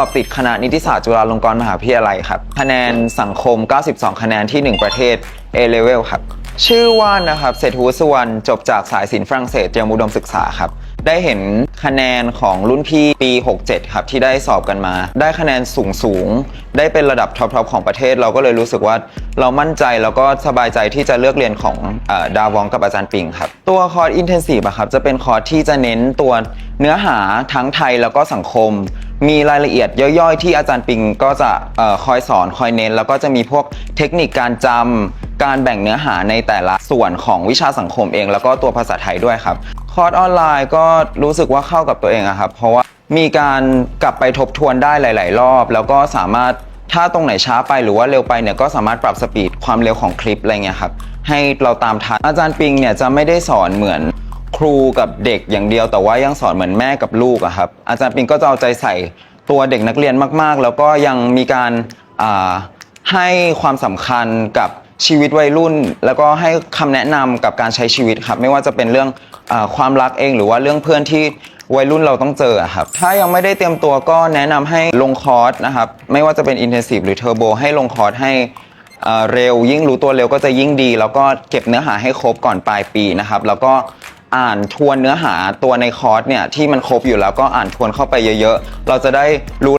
อบติดคณะนิติศาสตร์จุฬาลงกรณ์มหาวิทยาลัยครับ คะแนนสังคม 92 คะแนนที่ 1 ประเทศ A level ครับ ชื่อว่านนะครับเศรษฐวุฒิสุวรรณจบจากสายศิลป์ฝรั่งเศสเตรียมอุดมศึกษาครับ ได้เห็นคะแนนของรุ่นพี่ปี 67 ครับ ที่ได้สอบกันมา ได้คะแนนสูงสูง ได้เป็นระดับท็อปๆของประเทศ เราก็เลยรู้สึกว่าเรามั่นใจแล้วก็สบายใจที่จะเลือกเรียนของอดาวองกับอาจารย์ปิงครับ ตัวคอร์สอินเทนซีฟอะครับจะเป็นคอร์สที่จะเน้นตัวเนื้อหาทั้งไทยแล้วก็สังคม มีรายละเอียดย่อยๆ ที่อาจารย์ปิงก็จะออคอยสอนคอยเน้น แล้วก็จะมีพวกเทคนิคการจำ การแบ่งเนื้อหาในแต่ละส่วนของวิชาสังคมเอง แล้วก็ตัวภาษาไทยด้วยครับ คอร์สออนไลน์ก็รู้สึกว่าเข้ากับตัวเองอะครับ เพราะว่ามีการกลับไปทบทวนได้หลาย ๆ รอบ แล้วก็สามารถถ้าตรงไหนช้าไปหรือว่าเร็วไปเนี่ยก็สามารถปรับสปีดความเร็วของคลิปอะไรเงี้ยครับให้เราตามทันอาจารย์ปิงเนี่ยจะไม่ได้สอนเหมือนครูกับเด็กอย่างเดียว แต่ว่ายังสอนเหมือนแม่กับลูกอะครับอาจารย์ปิงก็จะเอาใจใส่ตัวเด็กนักเรียนมาก ๆ แล้วก็ยังมีการให้ความสำคัญกับ ชีวิตวัยรุ่น แล้วก็ให้คำแนะนำกับการใช้ชีวิตครับ ไม่ว่าจะเป็นเรื่องอความรักเอง หรือว่าเรื่องเพื่อนที่วัยรุ่นเราต้องเจออะครับ ถ้ายังไม่ได้เตรียมตัวก็แนะนำให้ลงคอร์สนะครับ ไม่ว่าจะเป็น Intensive หรือ Turbo ให้ลงคอร์สให้เอ่อเร็วยิ่งรู้ตัวเร็วก็จะยิ่งดี แล้วก็เก็บเนื้อหาให้ครบก่อนปลายปีนะครับ แล้วก็อ่านทวนเนื้อหาตัวในคอร์สเนี่ยที่มันครบอยู่แล้วก็อ่านทวนเข้าไปเยอะ ๆ เราจะได้รู้